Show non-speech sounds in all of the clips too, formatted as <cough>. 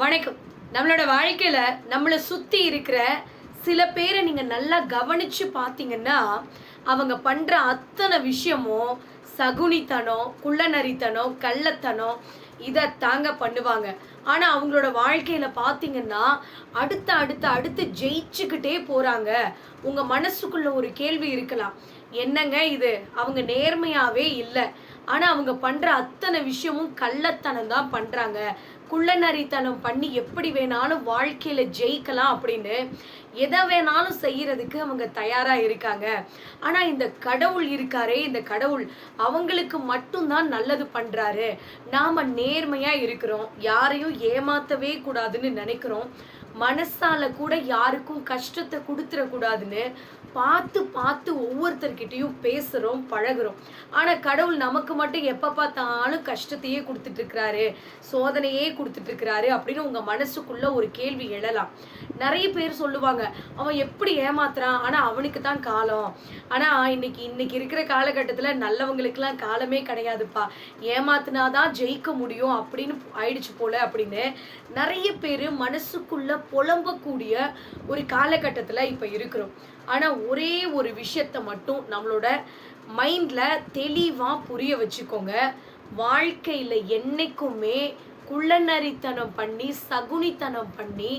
வணக்கம். நம்மளோட வாழ்க்கையில் நம்மளை சுற்றி இருக்கிற சில பேரை நீங்கள் நல்லா கவனித்து பார்த்தீங்கன்னா அவங்க பண்ணுற அத்தனை விஷயமும் சகுனித்தனம் குள்ளநரித்தனம் கள்ளத்தனம் இதை தாங்க பண்ணுவாங்க. ஆனால் அவங்களோட வாழ்க்கையில் பார்த்தீங்கன்னா அடுத்த அடுத்த அடுத்து ஜெயிச்சுக்கிட்டே போகிறாங்க உங்கள் மனசுக்குள்ள ஒரு கேள்வி இருக்கலாம். என்னங்க இது? அவங்க நேர்மையாகவே இல்லை. ஆனால் அவங்க பண்ணுற அத்தனை விஷயமும் கள்ளத்தனம் தான் பண்ணுறாங்க குள்ளநரித்தனம் பண்ணி எப்படி வேணாலும் வாழ்க்கையில ஜெயிக்கலாம் அப்படின்னு எதை வேணாலும் செய்யறதுக்கு அவங்க தயாரா இருக்காங்க. ஆனா இந்த கடவுள் இருக்காரே இந்த கடவுள் அவங்களுக்கு மட்டும்தான் நல்லது பண்றாரு. நாம நேர்மையா இருக்கிறோம். யாரையும் ஏமாத்தவே கூடாதுன்னு நினைக்கிறோம். மனசால கூட யாருக்கும் கஷ்டத்தை கொடுத்துடக்கூடாதுன்னு பார்த்து பார்த்து ஒவ்வொருத்தர்கிட்டையும் பேசுகிறோம் பழகுறோம். ஆனால் கடவுள் நமக்கு மட்டும் எப்போ பார்த்தாலும் கஷ்டத்தையே கொடுத்துட்ருக்கிறாரு சோதனையே கொடுத்துட்ருக்கிறாரு அப்படின்னு உங்கள் மனசுக்குள்ளே ஒரு கேள்வி எழலாம். நிறைய பேர் சொல்லுவாங்க அவன் எப்படி ஏமாத்துறான்? ஆனால் அவனுக்கு தான் காலம். ஆனால் இன்னைக்கு இன்னைக்கு இருக்கிற காலகட்டத்தில் நல்லவங்களுக்கெல்லாம் காலமே கிடையாதுப்பா. ஏமாத்தினாதான் ஜெயிக்க முடியும் அப்படின்னு ஆயிடுச்சு போல அப்படின்னு நிறைய பேர் மனசுக்குள்ள புலம்பக்கூடிய ஒரு காலகட்டத்தில் இப்போ இருக்கிறோம். ஆனால் ஒரே ஒரு விஷயத்தை மட்டும் நம்மளோட மைண்டில் தெளிவாக புரிய வச்சுக்கோங்க. வாழ்க்கையில் என்றைக்குமே குள்ளநரித்தனம் பண்ணி சகுனித்தனம் பண்ணி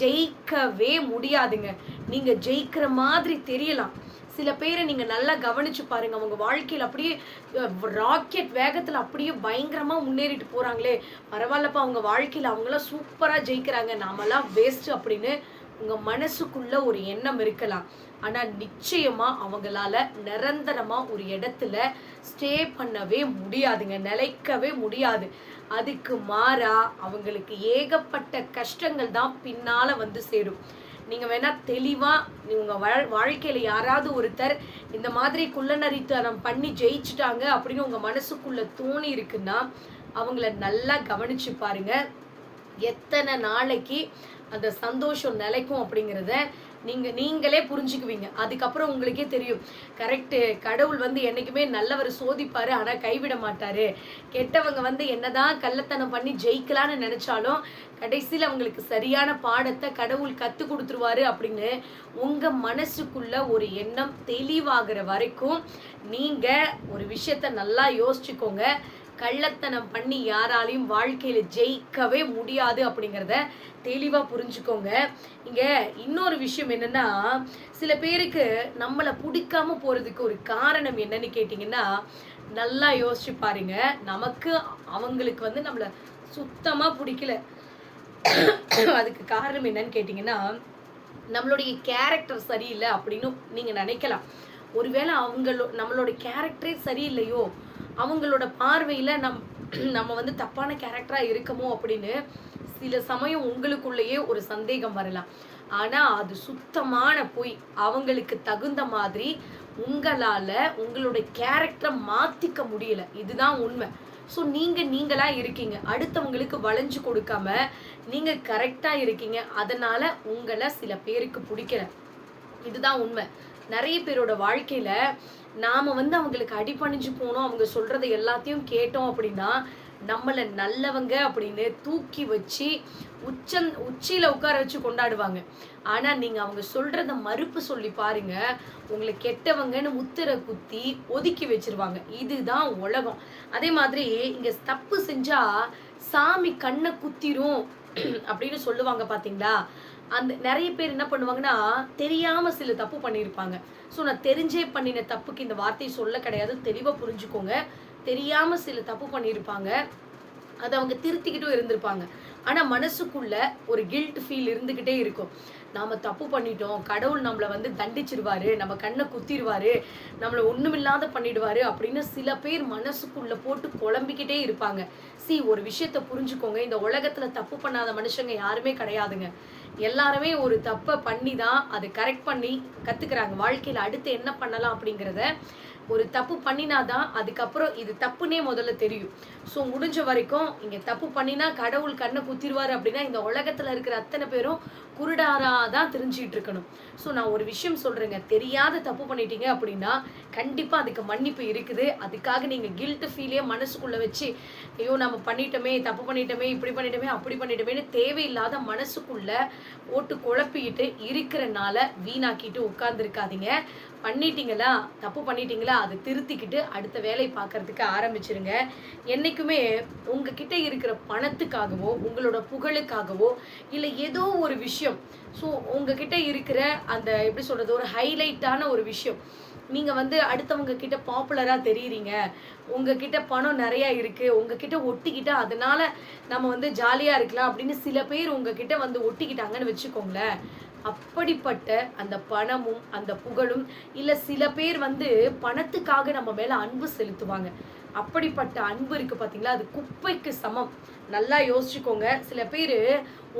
ஜெயிக்கவே முடியாதுங்க. நீங்கள் ஜெயிக்கிற மாதிரி தெரியலாம். சில பேரை நீங்கள் நல்லா கவனிச்சு பாருங்கள் அவங்க வாழ்க்கையில் அப்படியே ராக்கெட் வேகத்தில் அப்படியே பயங்கரமாக முன்னேறிட்டு போகிறாங்களே பரவாயில்லப்பா அவங்க வாழ்க்கையில் அவங்களாம் சூப்பராக ஜெயிக்கிறாங்க. நாமெல்லாம் வேஸ்ட்டு அப்படின்னு உங்க மனசுக்குள்ள ஒரு எண்ணம் இருக்கலாம். ஆனா நிச்சயமா அவங்களால நிரந்தரமா ஒரு இடத்துல ஸ்டே பண்ணவே முடியாதுங்க. நிலைக்கவே முடியாது. அதுக்கு மாறா அவங்களுக்கு ஏகப்பட்ட கஷ்டங்கள் தான் பின்னால வந்து சேரும். நீங்க வேணா தெளிவா உங்க வாழ்- வாழ்க்கையில யாராவது ஒருத்தர் இந்த மாதிரி குள்ளநரித்தனம் பண்ணி ஜெயிச்சுட்டாங்க அப்படின்னு உங்க மனசுக்குள்ள தோணி இருக்குன்னா அவங்கள நல்லா கவனிச்சு பாருங்க. எத்தனை நாளைக்கு அந்த சந்தோஷம் நிலைக்கும் அப்படிங்கிறத நீங்க நீங்களே புரிஞ்சுக்குவீங்க. அதுக்கப்புறம் உங்களுக்கே தெரியும். கரெக்டு கடவுள் வந்து என்னைக்குமே நல்லவர் சோதிப்பாரு ஆனா கைவிட மாட்டாரு. கெட்டவங்க வந்து என்னதான் கள்ளத்தனம் பண்ணி ஜெயிக்கலான்னு நினைச்சாலும் கடைசியில் அவங்களுக்கு சரியான பாடத்தை கடவுள் கத்து கொடுத்துருவாரு அப்படின்னு உங்க மனசுக்குள்ள ஒரு எண்ணம் தெளிவாகிற வரைக்கும் நீங்க ஒரு விஷயத்த நல்லா யோசிச்சுக்கோங்க. கள்ளத்தனம் பண்ணி யாராலையும் வாழ்க்கையில ஜெயிக்கவே முடியாது அப்படிங்கிறத தெளிவா புரிஞ்சுக்கோங்க. இங்க இன்னொரு விஷயம் என்னன்னா சில பேருக்கு நம்மளை பிடிக்காம போறதுக்கு ஒரு காரணம் என்னன்னு கேட்டிங்கன்னா நல்லா யோசிச்சு பாருங்க. நமக்கு அவங்களுக்கு வந்து நம்மள சுத்தமா பிடிக்கல. அதுக்கு காரணம் என்னன்னு கேட்டிங்கன்னா நம்மளுடைய கேரக்டர் சரியில்லை அப்படின்னு நீங்க நினைக்கலாம். ஒருவேளை அவங்களோ நம்மளோட கேரக்டரே சரியில்லையோ அவங்களோட பார்வையில நம் நம்ம வந்து தப்பான கேரக்டரா இருக்கமோ அப்படின்னு சில சமயம் உங்களுக்குள்ளேயே ஒரு சந்தேகம் வரலாம். ஆனா அது சுத்தமான பொய். அவங்களுக்கு தகுந்த மாதிரி உங்களால உங்களோட கேரக்டரை மாத்திக்க முடியல. இதுதான் உண்மை. ஸோ நீங்க நீங்களா இருக்கீங்க. அடுத்தவங்களுக்கு வளைஞ்சு கொடுக்காம நீங்க கரெக்டா இருக்கீங்க. அதனால உங்களை சில பேருக்கு பிடிக்கல. இதுதான் உண்மை. நிறைய பேரோட வாழ்க்கையில நாம வந்து அவங்களுக்கு அடிபணிஞ்சு போனோம். அவங்க சொல்றதை எல்லாத்தையும் கேட்டோம் அப்படின்னா நம்மளை நல்லவங்க அப்படின்னு தூக்கி வச்சு உச்சன் உச்சியில உட்கார வச்சு கொண்டாடுவாங்க. ஆனா நீங்க அவங்க சொல்றத மறுப்பு சொல்லி பாருங்க. உங்களை கெட்டவங்கன்னு முத்திரை குத்தி ஒதுக்கி வச்சிருவாங்க. இதுதான் உலகம். அதே மாதிரி இங்க தப்பு செஞ்சா சாமி கண்ணை குத்திரும் அப்படின்னு சொல்லுவாங்க பாத்தீங்களா? அந்த நிறைய பேர் என்ன பண்ணுவாங்கன்னா தெரியாம சில தப்பு பண்ணியிருப்பாங்க. ஸோ நான் தெரிஞ்சே பண்ணின தப்புக்கு இந்த வார்த்தையை சொல்ல கிடையாது. தெளிவாக புரிஞ்சுக்கோங்க. தெரியாம சில தப்பு பண்ணியிருப்பாங்க. அதை அவங்க திருத்திக்கிட்டும் இருந்திருப்பாங்க. ஆனால் மனசுக்குள்ள ஒரு கில்ட் ஃபீல் இருந்துக்கிட்டே இருக்கும். நாம தப்பு பண்ணிட்டோம். கடவுள் நம்மளை வந்து தண்டிச்சிருவாரு. நம்ம கண்ணை குத்திடுவாரு நம்மளை ஒண்ணுமில்லாத பண்ணிடுவாரு அப்படின்னு சில பேர் மனசுக்குள்ள போட்டு குழம்பிக்கிட்டே இருப்பாங்க. சி ஒரு விஷயத்த புரிஞ்சுக்கோங்க. இந்த உலகத்துல தப்பு பண்ணாத மனுஷங்க யாருமே கிடையாதுங்க. எல்லாருமே ஒரு தப்பை பண்ணி தான் அதை கரெக்ட் பண்ணி கற்றுக்குறாங்க வாழ்க்கையில் அடுத்து என்ன பண்ணலாம் அப்படிங்கிறத ஒரு தப்பு பண்ணினாதான் அதுக்கப்புறம் இது தப்புனே முதல்ல தெரியும். ஸோ முடிஞ்ச வரைக்கும் இங்கே தப்பு பண்ணினா கடவுள் கண்ணை குத்திடுவார் அப்படின்னா இந்த உலகத்தில் இருக்கிற அத்தனை பேரும் குருடாரா தான் தெரிஞ்சிட்டு இருக்கணும். ஸோ நான் ஒரு விஷயம் சொல்கிறேங்க தெரியாத தப்பு பண்ணிட்டீங்க அப்படின்னா கண்டிப்பாக அதுக்கு மன்னிப்பு இருக்குது. அதுக்காக நீங்கள் கில்ட்டு ஃபீலே மனசுக்குள்ளே வச்சு ஐயோ நம்ம பண்ணிட்டோமே தப்பு பண்ணிட்டோமே இப்படி பண்ணிட்டோமே அப்படி பண்ணிட்டோமேன்னு தேவையில்லாத மனசுக்குள்ளே போட்டு குழப்பிக்கிட்டு இருக்கிறனால வீணாக்கிட்டு உட்கார்ந்துருக்காதீங்க. பண்ணிட்டீங்களா? தப்பு பண்ணிட்டீங்களா? அதை திருத்திக்கிட்டு அடுத்த வேலை பார்க்கறதுக்கு ஆரம்பிச்சிருங்க. என்றைக்குமே உங்ககிட்ட இருக்கிற பணத்துக்காகவோ உங்களோட புகழுக்காகவோ இல்லை ஏதோ ஒரு விஷயம். ஸோ உங்ககிட்ட இருக்கிற அந்த எப்படி சொல்கிறது ஒரு ஹைலைட்டான ஒரு விஷயம். நீங்கள் வந்து அடுத்தவங்க கிட்ட பாப்புலராக தெரியுறீங்க. உங்ககிட்ட பணம் நிறையா இருக்குது உங்ககிட்ட ஒட்டிக்கிட்டால் அதனால நம்ம வந்து ஜாலியாக இருக்கலாம் அப்படின்னு சில பேர் உங்ககிட்ட வந்து ஒட்டிக்கிட்டாங்கன்னு வச்சுக்கோங்களேன். அப்படிப்பட்ட அந்த பணமும் அந்த புகழும் இல்லை சில பேர் வந்து பணத்துக்காக நம்ம மேலே அன்பு செலுத்துவாங்க. அப்படிப்பட்ட அன்பு இருக்கு பார்த்தீங்களா அது குப்பைக்கு சமம். நல்லா யோசிச்சுக்கோங்க. சில பேர்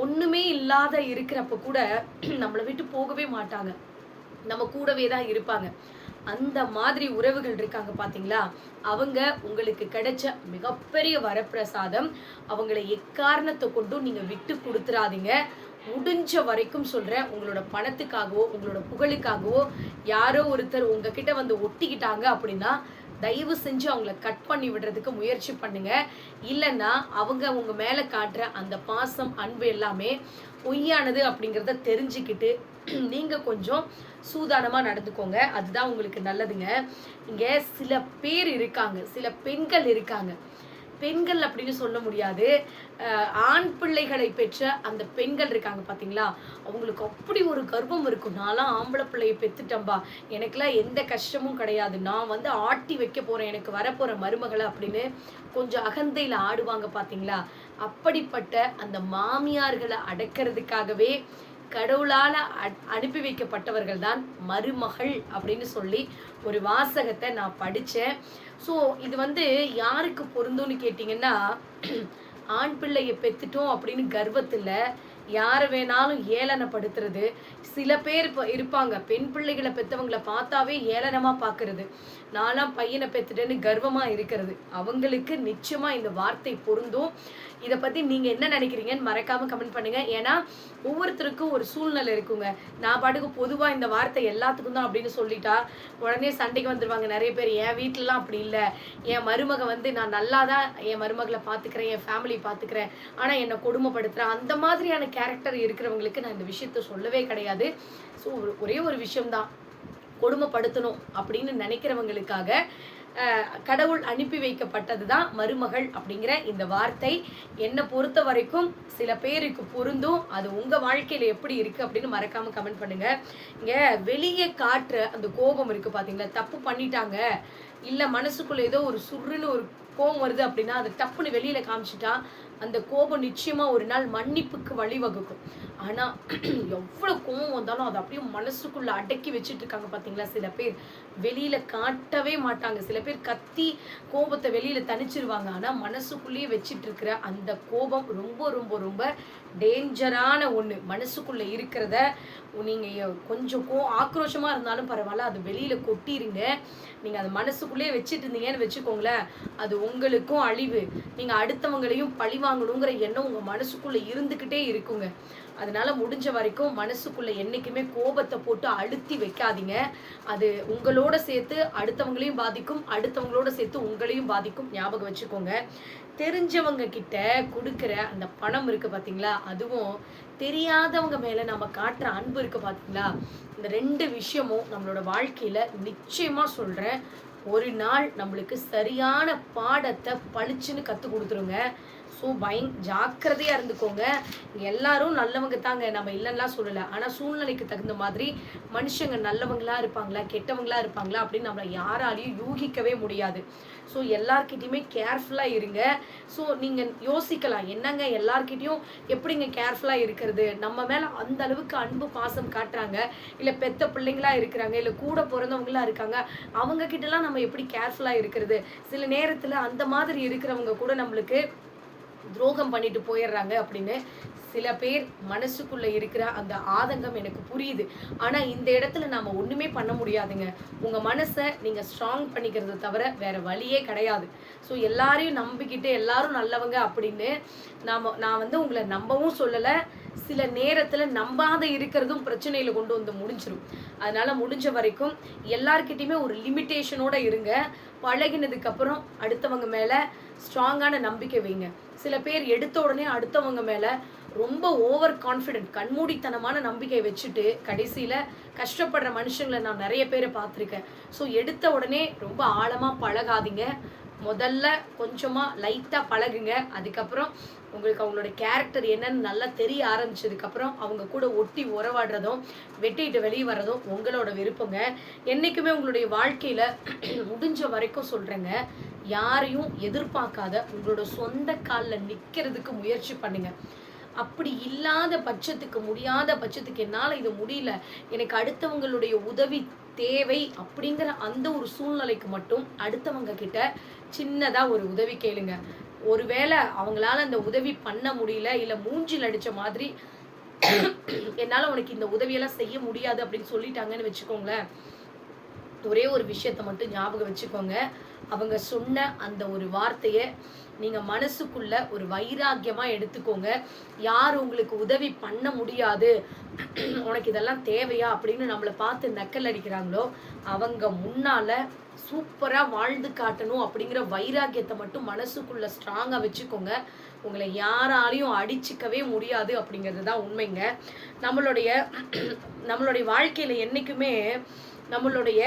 ஒன்றுமே இல்லாத இருக்கிறப்ப கூட <clears throat> நம்மளை விட்டு போகவே மாட்டாங்க. நம்ம கூடவே தான் இருப்பாங்க. அந்த மாதிரி உறவுகள் இருக்காங்க பார்த்தீங்களா அவங்க உங்களுக்கு கிடைச்ச மிகப்பெரிய வரப்பிரசாதம். அவங்களை எக்காரணத்தை கொண்டும் நீங்கள் விட்டு கொடுத்துறாதீங்க. முடிஞ்ச வரைக்கும் சொல்கிறேன் உங்களோட பணத்துக்காகவோ உங்களோட புகழுக்காகவோ யாரோ ஒருத்தர் உங்ககிட்ட வந்து ஒட்டிக்கிட்டாங்க அப்படின்னா தயவு செஞ்சு அவங்கள கட் பண்ணி விடுறதுக்கு முயற்சி பண்ணுங்க. இல்லைன்னா அவங்க உங்க மேலே காட்டுற அந்த பாசம் அன்பு எல்லாமே பொய்யானது அப்படிங்கிறத தெரிஞ்சுக்கிட்டு நீங்கள் கொஞ்சம் சூதானமாக நடந்துக்கோங்க. அதுதான் உங்களுக்கு நல்லதுங்க. இங்கே சில பேர் இருக்காங்க சில பெண்கள் இருக்காங்க. பெண்கள் அப்படின்னு சொல்ல முடியாது. ஆண் பிள்ளைகளை பெற்ற அந்த பெண்கள் இருக்காங்க பார்த்தீங்களா அவங்களுக்கு அப்படி ஒரு கர்வம் இருக்கும். நான்லாம் ஆம்பளை பிள்ளையை பெத்துட்டம்பா எனக்குலாம் எந்த கஷ்டமும் கிடையாது. நான் வந்து ஆட்டி வைக்க போகிறேன் எனக்கு வரப்போகிற மருமகளை அப்படின்னு கொஞ்சம் அகந்தையில் ஆடுவாங்க பார்த்தீங்களா அப்படிப்பட்ட அந்த மாமியார்களை அடக்கிறதுக்காகவே கடவுளால் அனுப்பி வைக்கப்பட்டவர்கள் தான் மருமகள் அப்படின்னு சொல்லி ஒரு வாசகத்தை நான் படித்தேன் ஸோ இது வந்து யாருக்கு பொருந்தும்னு கேட்டிங்கன்னா ஆண் பிள்ளையை பெத்துட்டோம் அப்படின்னு கர்வத்தில் யாரை வேணாலும் ஏளனப்படுத்துறது. சில பேர் இப்போ இருப்பாங்க. பெண் பிள்ளைகளை பெற்றவங்களை பார்த்தாவே ஏளனமாக பார்க்கறது. நான்லாம் பையனை பெற்றுட்டேன்னு கர்வமாக இருக்கிறது. அவங்களுக்கு நிச்சயமாக இந்த வார்த்தை பொருந்தும். இதை பற்றி நீங்கள் என்ன நினைக்கிறீங்கன்னு மறக்காமல் கமெண்ட் பண்ணுங்கள் ஏன்னா ஒவ்வொருத்தருக்கும் ஒரு சூழ்நிலை இருக்குங்க. நான் பாட்டுக்கு பொதுவாக இந்த வார்த்தை எல்லாத்துக்கும் தான் அப்படின்னு சொல்லிட்டா உடனே சண்டைக்கு வந்துடுவாங்க நிறைய பேர். என் வீட்டிலலாம் அப்படி இல்லை. என் மருமக வந்து நான் நல்லா தான் என் மருமகளை பார்த்துக்கிறேன் என் ஃபேமிலி பார்த்துக்கிறேன் ஆனால் என்னை கொடுமைப்படுத்துகிறேன் அந்த மாதிரியான கேரக்டர் இருக்கிறவங்களுக்கு நான் இந்த விஷயத்த சொல்லவே கிடையாது. ஸோ ஒரே ஒரு விஷயம்தான். கொடுமைப்படுத்தணும் அப்படின்னு நினைக்கிறவங்களுக்காக கடவுள் அனுப்பி வைக்கப்பட்டது தான் மருமகள் அப்படிங்கிற இந்த வார்த்தை. என்னை பொறுத்த வரைக்கும் சில பேருக்கு பொருந்தும். அது உங்க வாழ்க்கையில எப்படி இருக்கு அப்படின்னு மறக்காம கமெண்ட் பண்ணுங்க. இங்க வெளியே காட்டுற அந்த கோபம் இருக்கு பாத்தீங்களா? தப்பு பண்ணிட்டாங்க. இல்லை மனசுக்குள்ளே ஏதோ ஒரு சுருன்னு ஒரு கோபம் வருது அப்படின்னா அதை டப்புன்னு வெளியில காமிச்சிட்டா அந்த கோபம் நிச்சயமா ஒரு நாள் மன்னிப்புக்கு வழிவகுக்கும். ஆனா எவ்வளவு கோபம் வந்தாலும் அதை அப்படியே மனசுக்குள்ள அடக்கி வச்சுட்டு இருக்காங்க பாத்தீங்களா? சில பேர் வெளியில காட்டவே மாட்டாங்க. சில பேர் கத்தி கோபத்தை வெளியில தணிச்சிருவாங்க. ஆனா மனசுக்குள்ளேயே வச்சிட்டு இருக்கிற அந்த கோபம் ரொம்ப ரொம்ப ரொம்ப டேஞ்சரான ஒண்ணு. மனசுக்குள்ள இருக்கிறத நீங்க கொஞ்சம் கோ ஆக்ரோஷமா இருந்தாலும் பரவாயில்ல. அது வெளியில கொட்டிருங்க. நீங்க அதை மனசுக்குள்ளேயே வச்சுட்டு இருந்தீங்கன்னு வச்சுக்கோங்களேன் அது உங்களுக்கும் அழிவு. நீங்க அடுத்தவங்களையும் பழி வாங்கணுங்கிற எண்ணம் உங்க மனசுக்குள்ள இருந்துகிட்டே இருக்குங்க. அதனால முடிஞ்ச வரைக்கும் மனசுக்குள்ள என்னைக்குமே கோபத்தை போட்டு அழுத்தி வைக்காதீங்க. அது உங்களோட சேர்த்து அடுத்தவங்களையும் பாதிக்கும் அடுத்தவங்களோட சேர்த்து உங்களையும் பாதிக்கும் ஞாபகம் வச்சுக்கோங்க. தெரிஞ்சவங்க கிட்ட கொடுக்குற அந்த பணம் இருக்கு பார்த்தீங்களா அதுவும் தெரியாதவங்க மேல நம்ம காட்டுற அன்பு இருக்கு பார்த்தீங்களா இந்த ரெண்டு விஷயமும் நம்மளோட வாழ்க்கையில நிச்சயமா சொல்றேன். ஒரு நாள் நம்மளுக்கு சரியான பாடத்தை பளிச்சுன்னு கற்றுக் கொடுத்துருங்க. ஸோ பயங் ஜாக்கிரதையா இருந்துக்கோங்க. எல்லாரும் நல்லவங்க தாங்க. நம்ம இல்லைன்னா சொல்லலை. ஆனா சூழ்நிலைக்கு தகுந்த மாதிரி மனுஷங்க நல்லவங்களா இருப்பாங்களா கெட்டவங்களா இருப்பாங்களா அப்படின்னு நம்மளை யாராலையும் யூகிக்கவே முடியாது. ஸோ எல்லார்கிட்டையுமே கேர்ஃபுல்லாக இருங்க. ஸோ நீங்கள் யோசிக்கலாம். என்னங்க எல்லார்கிட்டையும் எப்படிங்க கேர்ஃபுல்லாக இருக்கிறது? நம்ம மேலே அந்த அளவுக்கு அன்பு பாசம் காட்டுறாங்க. இல்லை பெத்த பிள்ளைங்களா இருக்கிறாங்க. இல்லை கூட பிறந்தவங்களா இருக்காங்க. அவங்க கிட்டலாம் நம்ம எப்படி கேர்ஃபுல்லாக இருக்கிறது? சில நேரத்தில் அந்த மாதிரி இருக்கிறவங்க கூட நம்மளுக்கு துரோகம் பண்ணிட்டு போயிடுறாங்க அப்படின்னு சில பேர் மனசுக்குள்ள இருக்கிற அந்த ஆதங்கம் எனக்கு புரியுது. ஆனா இந்த இடத்துல நாம ஒண்ணுமே பண்ண முடியாதுங்க. உங்க மனசை நீங்க ஸ்ட்ராங் பண்ணிக்கிறத தவிர வேற வழியே கிடையாது. ஸோ எல்லாரையும் நம்பிக்கிட்டு எல்லாரும் நல்லவங்க அப்படின்னு நாம நான் வந்து உங்களை நம்பவும் சொல்லல. சில நேரத்துல நம்பாத இருக்கிறதும் பிரச்சனையில கொண்டு வந்து முடிஞ்சிடும் அதனால முடிஞ்ச வரைக்கும் எல்லார்கிட்டயுமே ஒரு லிமிட்டேஷனோட இருங்க. பழகினதுக்கு அப்புறம் அடுத்தவங்க மேலே ஸ்ட்ராங்கான நம்பிக்கை வைங்க. சில பேர் எடுத்த உடனே அடுத்தவங்க மேலே ரொம்ப ஓவர் கான்ஃபிடென்ட் கண்மூடித்தனமான நம்பிக்கை வச்சுட்டு கடைசியில் கஷ்டப்படுற மனுஷங்களை நான் நிறைய பேரை பார்த்துருக்கேன். ஸோ எடுத்த உடனே ரொம்ப ஆழமாக பழகாதீங்க. முதல்ல கொஞ்சமாக லைட்டாக பழகுங்க. அதுக்கப்புறம் உங்களுக்கு அவங்களோட கேரக்டர் என்னன்னு நல்லா தெரிய ஆரம்பிச்சதுக்கப்புறம் அவங்க கூட ஒட்டி உறவாடுறதும் வெட்டிட்டு வெளியே வர்றதும் உங்களோட விருப்பங்க. என்னைக்குமே உங்களுடைய வாழ்க்கையில் <clears throat> முடிஞ்ச வரைக்கும் சொல்கிறேங்க யாரையும் எதிர்பார்க்காத உங்களோட சொந்த காலில் நிற்கிறதுக்கு முயற்சி பண்ணுங்க. அப்படி இல்லாத பட்சத்துக்கு முடியாத பட்சத்துக்கு என்னால் இது முடியல. எனக்கு அடுத்தவங்களுடைய உதவி தேவை அப்படிங்கிற அந்த ஒரு சூழ்நிலைக்கு மட்டும் அடுத்தவங்க கிட்ட சின்னதாக ஒரு உதவி கேளுங்க. ஒருவேளை அவங்களால அந்த உதவி பண்ண முடியல இல்லை மூஞ்சில் அடிச்ச மாதிரி என்னால் உனக்கு இந்த உதவியெல்லாம் செய்ய முடியாது அப்படின்னு சொல்லிட்டாங்கன்னு வச்சுக்கோங்களேன். ஒரே ஒரு விஷயத்த மட்டும் ஞாபகம் வச்சுக்கோங்க. அவங்க சொன்ன அந்த ஒரு வார்த்தையை நீங்க மனசுக்குள்ள ஒரு வைராக்கியமா எடுத்துக்கோங்க. யார் உங்களுக்கு உதவி பண்ண முடியாது. <clears throat> உனக்கு இதெல்லாம் தேவையா? அப்படின்னு நம்மளை பார்த்து நக்கல் அடிக்கிறாங்களோ அவங்க முன்னால சூப்பரா வாழ்ந்து காட்டணும் அப்படிங்கிற வைராக்கியத்தை மட்டும் மனசுக்குள்ள ஸ்ட்ராங்கா வச்சுக்கோங்க. உங்களை யாராலையும் அடிச்சுக்கவே முடியாது அப்படிங்கிறது தான் உண்மைங்க. நம்மளுடைய <clears throat> நம்மளுடைய வாழ்க்கையில என்னைக்குமே நம்மளுடைய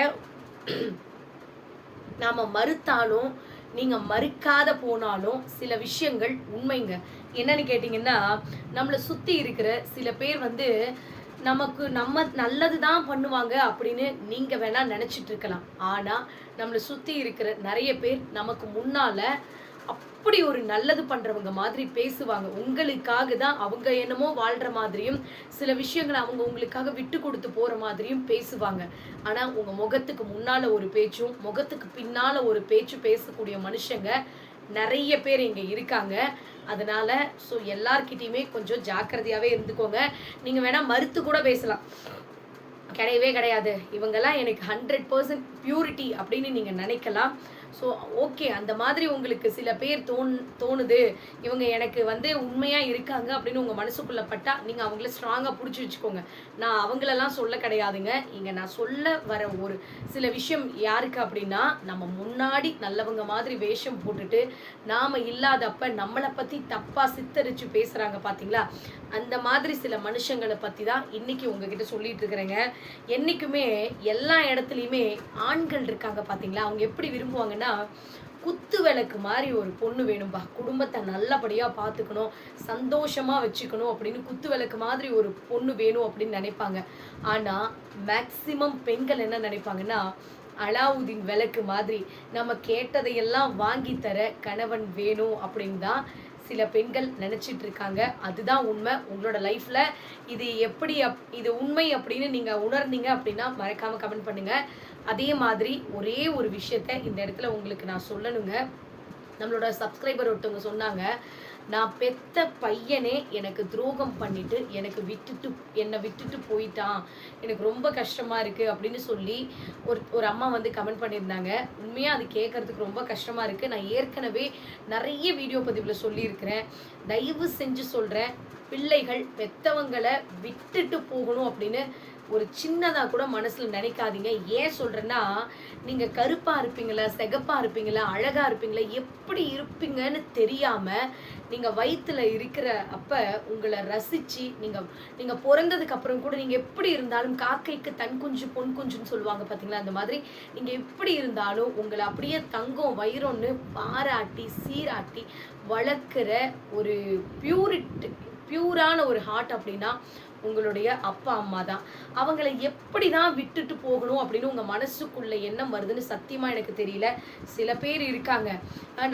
நாம மறுத்தாலும் நீங்க மறுக்காத போனாலும் சில விஷயங்கள் உண்மைங்க. என்னன்னு கேட்டிங்கன்னா நம்மளை சுத்தி இருக்கிற சில பேர் வந்து நமக்கு நம்ம நல்லது தான் பண்ணுவாங்க அப்படின்னு நீங்க வேணா நினைச்சிட்டு இருக்கலாம். ஆனா நம்மளை சுத்தி இருக்கிற நிறைய பேர் நமக்கு முன்னால அப்படி ஒரு நல்லது பண்றவங்க மாதிரி பேசுவாங்க. உங்களுக்காக தான் அவங்க என்னமோ வாழ்ற மாதிரியும் சில விஷயங்களை அவங்க உங்களுக்காக விட்டு கொடுத்து போற மாதிரியும் பேசுவாங்க. ஆனா உங்க முகத்துக்கு முன்னால ஒரு பேச்சும் முகத்துக்கு பின்னால ஒரு பேச்சு பேசக்கூடிய மனுஷங்க நிறைய பேர் இங்க இருக்காங்க. அதனால ஸோ எல்லார்கிட்டயுமே கொஞ்சம் ஜாக்கிரதையாவே இருந்துக்கோங்க. நீங்க வேணா மறுத்து கூட பேசலாம். கிடையவே கிடையாது. இவங்கெல்லாம் எனக்கு ஹண்ட்ரட் பர்சன்ட் பியூரிட்டி அப்படின்னு நீங்க நினைக்கலாம். ஸோ ஓகே அந்த மாதிரி உங்களுக்கு சில பேர் தோண் தோணுது. இவங்க எனக்கு வந்து உண்மையாக இருக்காங்க அப்படின்னு உங்க மனசுக்குள்ளே பட்டா நீங்கள் அவங்கள ஸ்ட்ராங்காக பிடிச்சி வச்சுக்கோங்க. நான் அவங்களெல்லாம் சொல்ல கிடையாதுங்க. இங்கே நான் சொல்ல வர ஒரு சில விஷயம் யாருக்கு அப்படின்னா நம்ம முன்னாடி நல்லவங்க மாதிரி வேஷம் போட்டுட்டு நாம இல்லாதப்ப நம்மளை பத்தி தப்பாக சித்தரிச்சு பேசுகிறாங்க பார்த்தீங்களா அந்த மாதிரி சில மனுஷங்களை பத்தி தான் இன்னைக்கு உங்ககிட்ட சொல்லிட்டு இருக்கிறேங்க. என்னைக்குமே எல்லா இடத்துலையுமே ஆண்கள் இருக்காங்க பார்த்தீங்களா அவங்க எப்படி விரும்புவாங்கன்னா குத்து விளக்கு மாதிரி ஒரு பொண்ணு வேணும்பா. குடும்பத்தை நல்லபடியா பார்த்துக்கணும் சந்தோஷமா வச்சுக்கணும் அப்படின்னு குத்து விளக்கு மாதிரி ஒரு பொண்ணு வேணும் அப்படின்னு நினைப்பாங்க. ஆனா மேக்சிமம் பெண்கள் என்ன நினைப்பாங்கன்னா அலாவுதீன் விளக்கு மாதிரி நம்ம கேட்டதையெல்லாம் வாங்கி தர கணவன் வேணும் அப்படின்னு தான் சில பெண்கள் நினைச்சிட்டு இருக்காங்க அதுதான் உண்மை. உங்களோட லைஃப்பில் இது எப்படி அப் இது உண்மை அப்படின்னு நீங்கள் உணர்ந்தீங்க அப்படின்னா மறக்காமல் கமெண்ட் பண்ணுங்கள் அதே மாதிரி ஒரே ஒரு விஷயத்த இந்த இடத்துல உங்களுக்கு நான் சொல்லணுங்க. நம்மளோட சப்ஸ்கிரைபர் ஒருத்தவங்க சொன்னாங்க. நான் பெத்த பையனே எனக்கு துரோகம் பண்ணிட்டு எனக்கு விட்டுட்டு என்னை விட்டுட்டு போயிட்டான். எனக்கு ரொம்ப கஷ்டமா இருக்கு அப்படின்னு சொல்லி ஒரு ஒரு அம்மா வந்து கமெண்ட் பண்ணியிருந்தாங்க. உண்மையாக அது கேட்கறதுக்கு ரொம்ப கஷ்டமா இருக்கு. நான் ஏற்கனவே நிறைய வீடியோ பதிவில் சொல்லியிருக்கிறேன். தயவு செஞ்சு சொல்கிறேன் பிள்ளைகள் பெத்தவங்களை விட்டுட்டு போகணும் அப்படின்னு ஒரு சின்னதாக கூட மனசில் நினைக்காதீங்க. ஏன் சொல்கிறேன்னா நீங்கள் கருப்பாக இருப்பீங்களா செகப்பாக இருப்பீங்களா அழகாக இருப்பீங்களா எப்படி இருப்பீங்கன்னு தெரியாமல் நீங்கள் வயிற்றில் இருக்கிற அப்போ உங்களை ரசிச்சு நீங்கள் நீங்கள் பிறந்ததுக்கப்புறம் கூட நீங்கள் எப்படி இருந்தாலும் காக்கைக்கு தன் குஞ்சு பொன் குஞ்சுன்னு சொல்லுவாங்க பார்த்தீங்களா அந்த மாதிரி நீங்கள் எப்படி இருந்தாலும் உங்களை அப்படியே தங்கம் வைரம்னு பாராட்டி சீராட்டி வளர்க்குற ஒரு பியூரிட் பியூரான ஒரு ஹார்ட் அப்படின்னா உங்களுடைய அப்பா அம்மா தான். அவங்கள எப்படி தான் விட்டுட்டு போகணும் அப்படின்னு உங்கள் மனசுக்குள்ள எண்ணம் வருதுன்னு சத்தியமாக எனக்கு தெரியல. சில பேர் இருக்காங்க.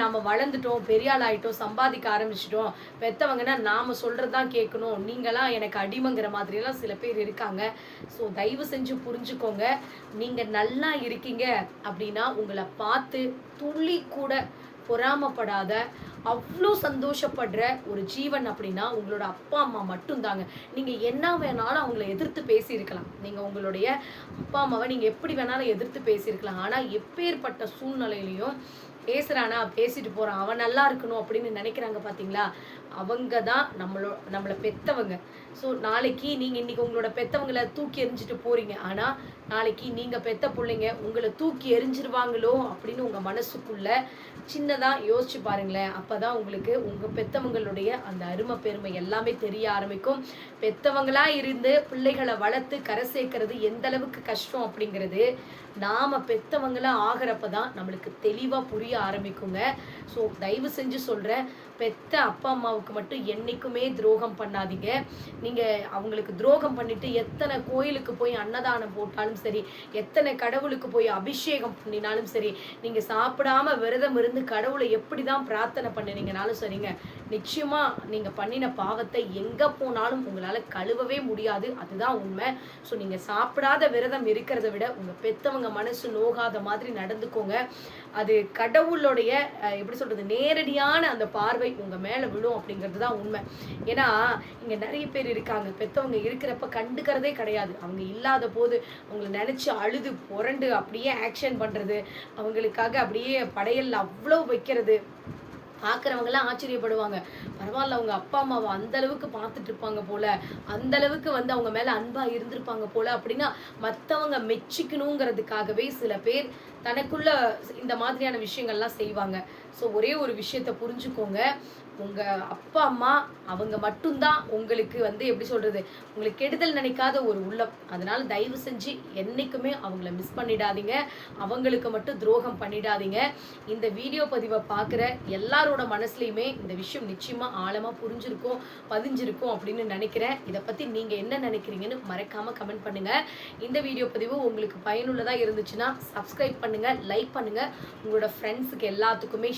நாம் வளர்ந்துட்டோம் பெரிய ஆகிட்டோம் சம்பாதிக்க ஆரம்பிச்சிட்டோம். பெத்தவங்கன்னா சொல்கிறது தான் கேட்கணும். நீங்களாம் எனக்கு அடிமைங்கிற மாதிரியெல்லாம் சில பேர் இருக்காங்க. ஸோ தயவு செஞ்சு புரிஞ்சுக்கோங்க. நீங்கள் நல்லா இருக்கீங்க அப்படின்னா உங்களை பார்த்து துளி கூட பொறாமப்படாத அவ்வளோ சந்தோஷப்படுற ஒரு ஜீவன் அப்படின்னா உங்களோட அப்பா அம்மா மட்டும்தாங்க. நீங்கள் என்ன வேணாலும் அவங்கள எதிர்த்து பேசியிருக்கலாம். நீங்கள் உங்களுடைய அப்பா அம்மாவை நீங்கள் எப்படி வேணாலும் எதிர்த்து பேசியிருக்கலாம். ஆனால் எப்பேற்பட்ட சூழ்நிலையிலையும் பேசுகிறானா பேசிட்டு போகிறான் அவன் நல்லா இருக்கணும் அப்படின்னு நினைக்கிறாங்க பார்த்தீங்களா அவங்க தான் நம்மளோ நம்மளை பெத்தவங்க. ஸோ நாளைக்கு நீங்கள் இன்னைக்கு உங்களோட பெத்தவங்களை தூக்கி எறிஞ்சிட்டு போறீங்க. ஆனால் நாளைக்கு நீங்கள் பெத்த பிள்ளைங்க உங்களை தூக்கி எறிஞ்சிருவாங்களோ அப்படின்னு உங்கள் மனசுக்குள்ள சின்னதாக யோசிச்சு பாருங்களேன். அப்போ தான் உங்களுக்கு உங்கள் பெத்தவங்களுடைய அந்த அருமை பெருமை எல்லாமே தெரிய ஆரம்பிக்கும். பெற்றவங்களாக இருந்து பிள்ளைகளை வளர்த்து கரை சேர்க்கறது எந்த அளவுக்கு கஷ்டம் அப்படிங்கிறது நாம் பெற்றவங்களாக ஆகிறப்ப தான் நம்மளுக்கு தெளிவாக புரிய ஆரம்பிக்குங்க. ஸோ தயவு செஞ்சு சொல்கிறேன் பெத்த அப்பா அம்மாவுக்கு மட்டும் என்னைக்குமே துரோகம் பண்ணாதீங்க. நீங்கள் அவங்களுக்கு துரோகம் பண்ணிட்டு எத்தனை கோயிலுக்கு போய் அன்னதானம் போட்டாலும் சரி எத்தனை கடவுளுக்கு போய் அபிஷேகம் பண்ணினாலும் சரி நீங்கள் சாப்பிடாம விரதம் இருந்து கடவுளை எப்படி தான் பிரார்த்தனை பண்ணினீங்கனாலும் சரிங்க. நிச்சயமா நீங்கள் பண்ணின பாவத்தை எங்கே போனாலும் உங்களால் கழுவவே முடியாது. அதுதான் உண்மை. ஸோ நீங்கள் சாப்பிடாத விரதம் இருக்கிறத விட உங்கள் பெத்தவங்க மனசு நோகாத மாதிரி நடந்துக்கோங்க. அது கடவுளுடைய எப்படி சொல்றது நேரடியான அந்த பார்வை உங்க மேல விழும் அப்படிங்கிறது தான் உண்மை. ஏன்னா இங்க நிறைய பேர் இருக்காங்க. பெத்தவங்க இருக்கிறப்ப கண்டுக்கிறதே கிடையாது. அவங்க இல்லாத போது அவங்கள நினைச்சு அழுது புரண்டு அப்படியே ஆக்ஷன் பண்றது அவங்களுக்காக அப்படியே படையல் அவ்வளோ வைக்கிறது. பார்க்குறவங்கலாம் ஆச்சரியப்படுவாங்க. பரவாயில்ல அவங்க அப்பா அம்மாவை அந்த அளவுக்கு பார்த்துட்டு இருப்பாங்க போல. அந்த அளவுக்கு வந்து அவங்க மேல அன்பா இருந்திருப்பாங்க போல அப்படின்னா மற்றவங்க மெச்சிக்கணுங்கிறதுக்காகவே சில பேர் தனக்குள்ள இந்த மாதிரியான விஷயங்கள்லாம் செய்வாங்க. ஸோ ஒரே ஒரு விஷயத்த புரிஞ்சுக்கோங்க. உங்கள் அப்பா அம்மா அவங்க மட்டும்தான் உங்களுக்கு வந்து எப்படி சொல்கிறது உங்களுக்கு கெடுதல் நினைக்காத ஒரு உள்ளம். அதனால் தயவு செஞ்சு என்றைக்குமே அவங்கள மிஸ் பண்ணிடாதீங்க. அவங்களுக்கு மட்டும் துரோகம் பண்ணிடாதீங்க. இந்த வீடியோ பதிவை பார்க்குற எல்லாரோட மனசுலையுமே இந்த விஷயம் நிச்சயமாக ஆழமாக புரிஞ்சிருக்கும் பதிஞ்சிருக்கும் அப்படின்னு நினைக்கிறேன். இதை பற்றி நீங்கள் என்ன நினைக்கிறீங்கன்னு மறக்காமல் கமெண்ட் பண்ணுங்கள் இந்த வீடியோ பதிவு உங்களுக்கு பயனுள்ளதாக இருந்துச்சுன்னா சப்ஸ்கிரைப் பண்ணுங்கள் லைக் பண்ணுங்கள் உங்களோட ஃப்ரெண்ட்ஸுக்கு எல்லாத்துக்குமே